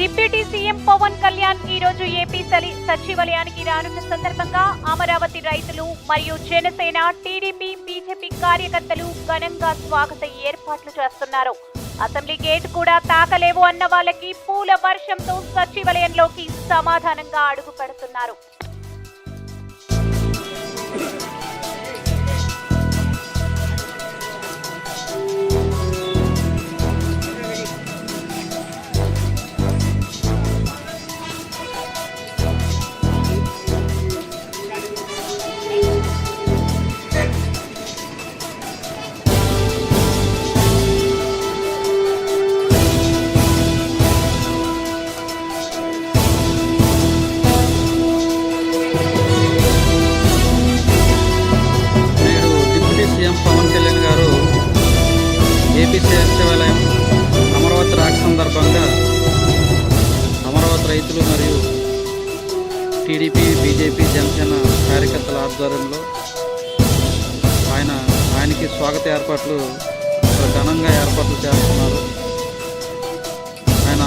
Deputy CM Pawan Kalyan ఈ రోజు AP సలి- సచివాలయానికి రానున్న సందర్భంగా అమరావతి రైతులు మరియు జనసేన టీడీపీ బీజేపీ కార్యకర్తలు ఘనంగా స్వాగత ఏర్పాట్లు చేస్తున్నారు. అసెంబ్లీ గేట్ కూడా తాకలేవు అన్న వాళ్ళకి పూల వర్షంతో సచివాలయంలోకి సమాధానంగా అడుగు పెడుతున్నారు. ఏపీ సచివాలయం అమరావతి రాక సందర్భంగా అమరావతి రైతులు మరియు టీడీపీ బీజేపీ జనసేన కార్యకర్తల ఆధ్వర్యంలో ఆయన ఆయనకి స్వాగత ఏర్పాట్లు ఘనంగా ఏర్పాట్లు చేస్తున్నారు.